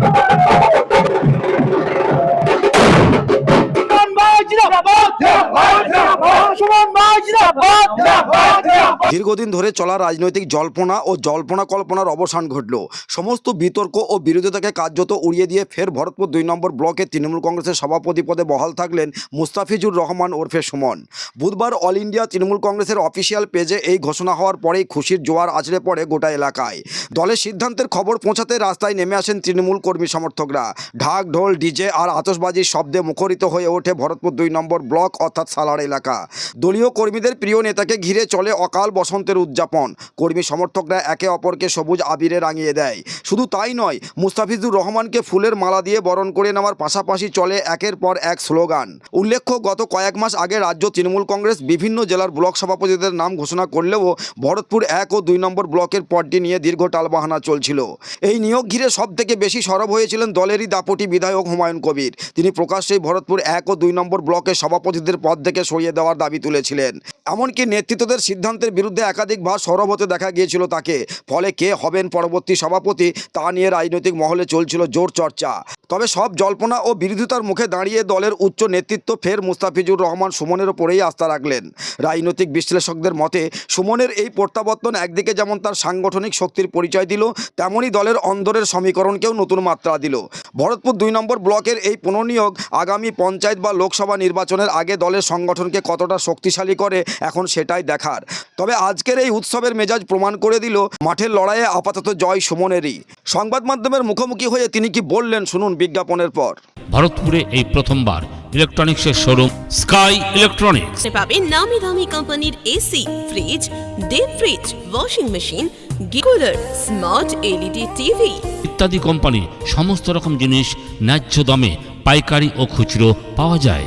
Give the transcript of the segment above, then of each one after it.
Thank you. দীর্ঘদিন ধরে চলা রাজনৈতিক জল্পনা ও জল্পনা কল্পনার অবসান ঘটল। সমস্ত বিতর্ক ও বিরোধিতাকে কার্যত উড়িয়ে দিয়ে ফের ভরতপুর দুই নম্বর ব্লকে তৃণমূল কংগ্রেসের সভাপতি পদে বহাল থাকলেন মুস্তাফিজুর রহমান ওরফে সুমন। বুধবার অল ইন্ডিয়া তৃণমূল কংগ্রেসের অফিসিয়াল পেজে এই ঘোষণা হওয়ার পরেই খুশির জোয়ার আছড়ে পড়ে গোটা এলাকায়। দলের সিদ্ধান্তের খবর পৌঁছাতে রাস্তায় নেমে আসেন তৃণমূল কর্মী সমর্থকরা। ঢাক, ঢোল, ডিজে আর আতশবাজির শব্দে মুখরিত হয়ে ওঠে ভরতপুর দুই নম্বর ব্লক, অর্থাৎ সালার এলাকা। দলীয় কর্মীদের প্রিয় নেতাকে ঘিরে চলে অকাল বসন্তের উদযাপন। কর্মী সমর্থকরা একে অপরকে সবুজ আবিরে রাঙিয়ে দেয়। শুধু তাই নয়, মুস্তাফিজুর রহমানকে ফুলের মালা দিয়ে বরণ করে নেওয়ার পাশাপাশি চলে একের পর এক স্লোগান। উল্লেখ্য, গত কয়েক মাস আগে রাজ্য তৃণমূল কংগ্রেস বিভিন্ন জেলার ব্লক সভাপতিদের নাম ঘোষণা করলেও ভরতপুর এক ও দুই নম্বর ব্লকের পদটি নিয়ে দীর্ঘ টালবাহানা চলছিল। এই নিয়োগ ঘিরে সব থেকে বেশি সরব হয়েছিলেন দলেরই দাপটি বিধায়ক হুমায়ুন কবির। তিনি প্রকাশ্যেই ভরতপুর এক ও দুই নম্বর ব্লকের সভাপতিদের পদ থেকে সরিয়ে দেওয়ার দাবি তুলেছিলেন। এমনকি নেতৃত্বদের সিদ্ধান্তের বিরুদ্ধে একাধিকবার সরব হতে দেখা গিয়েছিল তাকে। ফলে কে হবেন পরবর্তী সভাপতি তা নিয়ে রাজনৈতিক মহলে চলছিল জোর চর্চা। তবে সব জল্পনা ও বিরোধিতার মুখে দাঁড়িয়ে দলের উচ্চ নেতৃত্ব ফের মুস্তাফিজুর রহমান সুমনের ওপরেই আস্থা রাখলেন। রাজনৈতিক বিশ্লেষকদের মতে, সুমনের এই প্রত্যাবর্তন একদিকে যেমন তার সাংগঠনিক শক্তির পরিচয় দিল তেমনই দলের অন্দরের সমীকরণকেও নতুন মাত্রা দিল। ভরতপুর দুই নম্বর ব্লকের এই পুনর্নিয়োগ আগামী পঞ্চায়েত বা লোকসভা নির্বাচনের আগে দলের সংগঠনকে কতটা শক্তিশালী করে এখন সেটাই দেখার। তবে আজকের এই উৎসবের মেজাজ প্রমাণ করে দিল মাঠের লড়াইয়ে আপাতত জয় সুমনেরই। সংবাদ মাধ্যমের মুখোমুখি হয়ে তিনি কি বললেন শুনুন বিজ্ঞাপনের পর। ভারতপুরে এই প্রথমবার ইলেকট্রনিক্সের শোরুম স্কাই ইলেকট্রনিক্স। পাবেন নামি দামি কোম্পানির AC fridge deep fridge washing machine গিকুলার smart LED TV ইত্যাদি কোম্পানি সমস্ত রকম জিনিস ন্যায্য দামে পাইকারি ও খুচরো পাওয়া যায়।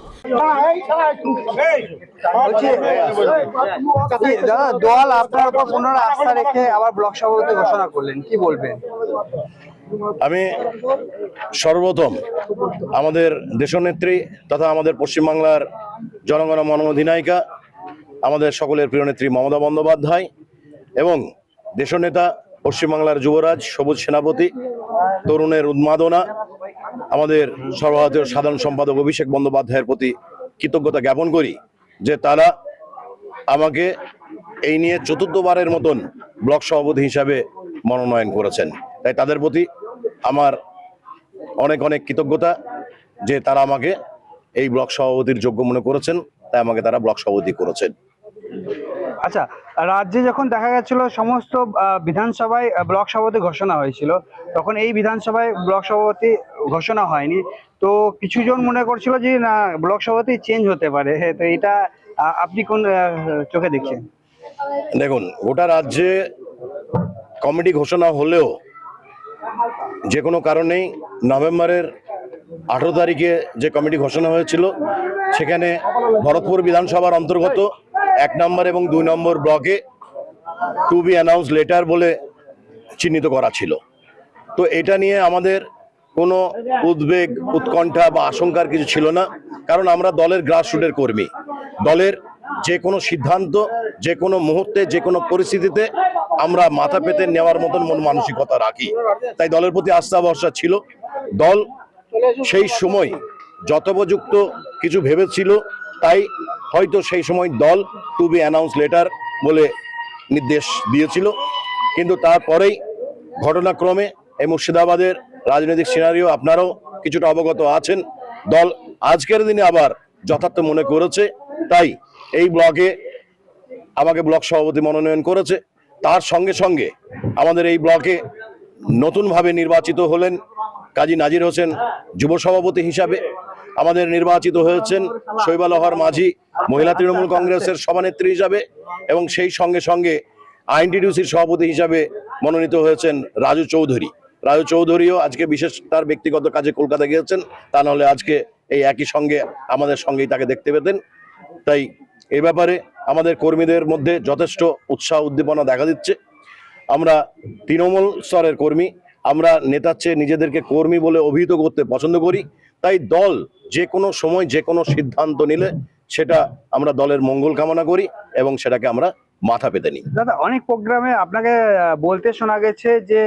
আপনার উপর পুনরায় আস্থা রেখে আবার ব্লক সভাপতি ঘোষণা করলেন কি বলবেন আমি সর্বপ্রথম আমাদের দেশনেত্রী তথা আমাদের পশ্চিমবাংলার জনগণ মন অধিনায়িকা আমাদের সকলের প্রিয় নেত্রী মমতা বন্দ্যোপাধ্যায় এবং দেশনেতা পশ্চিমবাংলার যুবরাজ, সবুজ সেনাপতি, তরুণের উন্মাদনা আমাদের সর্বভারতীয় সাধারণ সম্পাদক অভিষেক বন্দ্যোপাধ্যায়ের প্রতি কৃতজ্ঞতা জ্ঞাপন করি যে তারা আমাকে এই নিয়ে চতুর্থবারের মতন ব্লক সভাপতি হিসাবে মনোনয়ন করেছেন। তাই তাদের প্রতি আমার অনেক অনেক কৃতজ্ঞতা যে তারা আমাকে এই ব্লক সভাপতির যোগ্য মনে করেছেন, তাই আমাকে তারা ব্লক সভাপতি করেছেন। আচ্ছা রাজ্যে যখন দেখা গেছিল সমস্ত বিধানসভায় ব্লক সভাপতি ঘোষণা হয়েছিল তখন এই বিধানসভায় ব্লক সভাপতি ঘোষণা হয়নি। তো কিছু জন মনে করছিল যে না ব্লক সভাপতি চেঞ্জ হতে পারে। হ্যাঁ, তো এটা আপনি কোন চোখে দেখছেন? দেখুন গোটা রাজ্যে কমিটি ঘোষণা হলেও যে কোনো কারণেই নভেম্বরের আঠেরো তারিখে যে কমিটি ঘোষণা হয়েছিল সেখানে ভরতপুর বিধানসভার অন্তর্গত এক নম্বর এবং দুই নম্বর ব্লকে টু বি অ্যানাউন্স লেটার বলে চিহ্নিত করা ছিল। তো এটা নিয়ে আমাদের কোনো উদ্বেগ, উৎকণ্ঠা বা আশঙ্কার কিছু ছিল না, কারণ আমরা দলের গ্রাসরুটের কর্মী। দলের যে কোনো সিদ্ধান্ত, যে কোনো মুহূর্তে, যে কোনো পরিস্থিতিতে আমরা মাথা পেতে নেওয়ার মতন মন মানসিকতা রাখি। তাই দলের প্রতি আস্থা ভরসা ছিল। দল সেই সময় যথোপযুক্ত কিছু ভেবেছিল, তাই হয়তো সেই সময় দল টু বি অ্যানাউন্স লেটার বলে নির্দেশ দিয়েছিল। কিন্তু তারপরেই ঘটনাক্রমে এই মুর্শিদাবাদের রাজনৈতিক সিনারিও আপনারাও কিছুটা অবগত আছেন। দল আজকের দিনে আবার যথার্থ মনে করেছে। তাই এই ব্লকে আমাকে ব্লক সভাপতি মনোনয়ন করেছে। তার সঙ্গে সঙ্গে আমাদের এই ব্লকে নতুনভাবে নির্বাচিত হলেন কাজী নাজির হোসেন যুব সভাপতি হিসাবে। আমাদের নির্বাচিত হয়েছেন শৈবালহর মাঝি, মহিলা তৃণমূল কংগ্রেসের সভানেত্রী হিসাবে এবং সেই সঙ্গে সঙ্গে আইনটিডিউসির সভাপতি হিসাবে মনোনীত হয়েছেন রাজু চৌধুরী। রাজু চৌধুরীও আজকে বিশেষ তার ব্যক্তিগত কাজে কলকাতা গিয়েছেন, তা নাহলে আজকে এই একই সঙ্গে আমাদের সঙ্গেই তাকে দেখতে পেতেন। তাই এই ব্যাপারে আমাদের কর্মীদের মধ্যে যথেষ্ট উৎসাহ উদ্দীপনা দেখা দিচ্ছে। আমরা তৃণমূল স্তরের কর্মী, আমরা নেতার চেয়ে নিজেদেরকে কর্মী বলে অভিহিত করতে পছন্দ করি। তাই দল যে কোনো সময় যে কোনো সিদ্ধান্ত নিলে সেটা আমরা দলের মঙ্গল কামনা করি এবং সেটাকে আমরা মাথা পেতে নিই। দাদা অনেক প্রোগ্রামে আপনাকে বলতে শোনা গেছে যে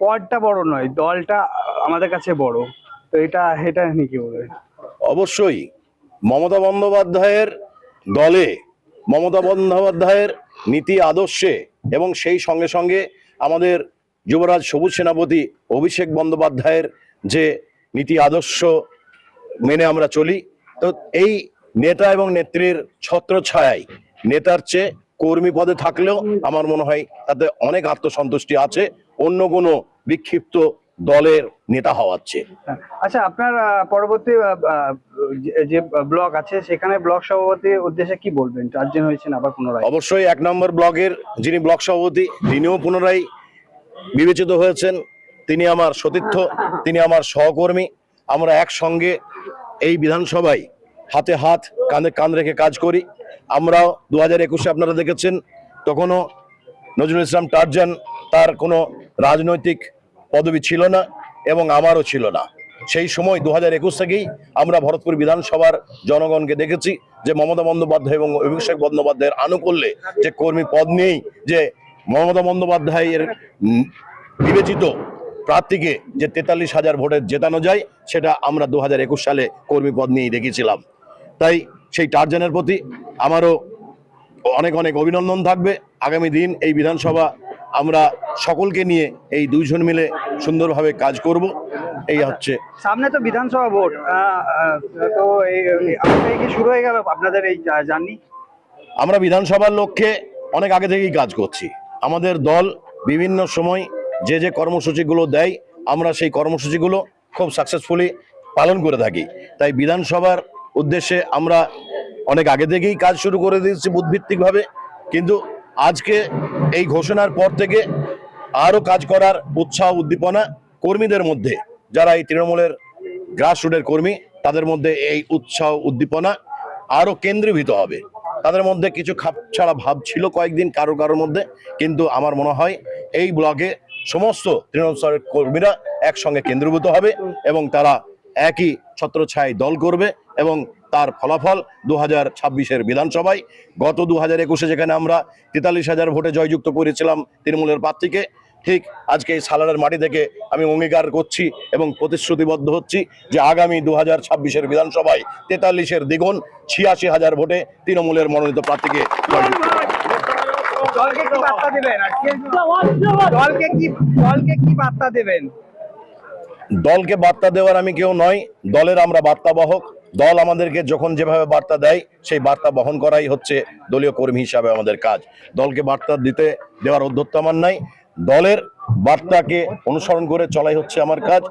পদটা বড় নয় দলটা আমাদের কাছে বড়। তো এটা এটা নিয়ে কি বলবেন? অবশ্যই মমতা বন্দ্যোপাধ্যায়ের দলে মমতা বন্দ্যোপাধ্যায়ের নীতি আদর্শে এবং সেই সঙ্গে সঙ্গে আমাদের যুবরাজ সবুজ সেনাপতি অভিষেক বন্দ্যোপাধ্যায়ের যে নীতি আদর্শ মেনে আমরা চলি। তো এই নেতা এবং নেত্রীর ছত্রছায়ায় নেতার চেয়ে কর্মী পদে থাকলেও আমার মনে হয় তাতে অনেক আত্মসন্তুষ্টি আছে অন্য কোনো বিক্ষিপ্ত দলের নেতা হওয়ার চেয়ে। আচ্ছা আপনার পরবর্তী যে- ব্লক আছে সেখানে ব্লক সভাপতির উদ্দেশ্যে কি বলবেন? চারজন হয়েছেন আবার পুনরায়। অবশ্যই এক নম্বর ব্লকের যিনি ব্লক সভাপতি তিনিও পুনরায় বিবেচিত হয়েছেন। তিনি আমার সতীর্থ, তিনি আমার সহকর্মী। আমরা একসঙ্গে এই বিধানসভায় হাতে হাত, কাঁধে কাঁধ রেখে কাজ করি। আমরাও দু হাজার একুশে আপনারা দেখেছেন, তখনও নজরুল ইসলাম টারজান তার কোনো রাজনৈতিক পদবি ছিল না এবং আমারও ছিল না। সেই সময় দু হাজার একুশ থেকেই আমরা ভরতপুর বিধানসভার জনগণকে দেখেছি যে মমতা বন্দ্যোপাধ্যায় এবং অভিষেক বন্দ্যোপাধ্যায়ের আনুকূল্যে যে কর্মী পদ নেই, যে মমতা বন্দ্যোপাধ্যায়ের বিবেচিত প্রার্থীকে যে তেতাল্লিশ হাজার ভোটে জেতানো যায় সেটা আমরা দু হাজার একুশ সালে কর্মী পদ নিয়েই দেখেছিলাম। তাই সেই টারজানের প্রতি আমারও অনেক অনেক অভিনন্দন থাকবে। আগামী দিন এই বিধানসভা আমরা সকলকে নিয়ে এই দুইজন মিলে সুন্দরভাবে কাজ করব। এই হচ্ছে সামনে তো বিধানসভা ভোট। তো এই কি শুরু হয়ে গেল আপনাদের এই জার্নি? আমরা বিধানসভার লক্ষ্যে অনেক আগে থেকেই কাজ করছি। আমাদের দল বিভিন্ন সময় যে যে কর্মসূচিগুলো দেয়, আমরা সেই কর্মসূচিগুলো খুব সাকসেসফুলি পালন করে থাকি। তাই বিধানসভার উদ্দেশ্যে আমরা অনেক আগে থেকেই কাজ শুরু করে দিয়েছি বুধভিত্তিকভাবে কিন্তু আজকে এই ঘোষণার পর থেকে আরও কাজ করার উৎসাহ, উদ্দীপনা কর্মীদের মধ্যে, যারা এই তৃণমূলের গ্রাসরুটের কর্মী, তাদের মধ্যে এই উৎসাহ, উদ্দীপনা আরও কেন্দ্রীভূত হবে। তাদের মধ্যে কিছু খাপ ছাড়া ভাব ছিল কয়েকদিন কারও কারোর মধ্যে, কিন্তু আমার মনে হয় এই ব্লগে সমস্ত তৃণমূল স্তরের কর্মীরা একসঙ্গে কেন্দ্রীভূত হবে এবং তারা একই ছত্রছায় দল করবে এবং তার ফলাফল দু হাজার ছাব্বিশের বিধানসভায় গত দু হাজার একুশে যেখানে আমরা তেতাল্লিশ হাজার ভোটে জয়যুক্ত করেছিলাম তৃণমূলের প্রার্থীকে, ঠিক আজকে এই সালারের মাটি থেকে আমি অঙ্গীকার করছি এবং প্রতিশ্রুতিবদ্ধ হচ্ছি যে আগামী দু হাজার ছাব্বিশের বিধানসভায় তেতাল্লিশের দ্বিগুণ ছিয়াশি হাজার ভোটে তৃণমূলের মনোনীত প্রার্থীকে জয়যুক্ত। দলকে কি বার্তা দেবেন? দলকে কি দলকে কি বার্তা দেবেন? দলকে বার্তা দেওয়ার আমি কেউ নয় দলের আমরা বার্তা বার্তাবাহক। দল আমাদেরকে যখন যেভাবে বার্তা দেয় সেই বার্তা বহন করাই হচ্ছে দলীয় কর্মী হিসাবে আমাদের কাজ। দলকে বার্তা দিতে দেওয়ার অধ্যত্ত আমার নাই। দলের বার্তাকে অনুসরণ করে চলাই হচ্ছে আমার কাজ।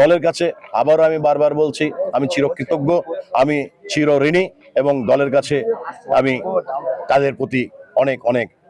দলের কাছে আবারও আমি বারবার বলছি আমি চিরকৃতজ্ঞ আমি চির ঋণী এবং দলের কাছে আমি তাদের প্রতি অনেক অনেক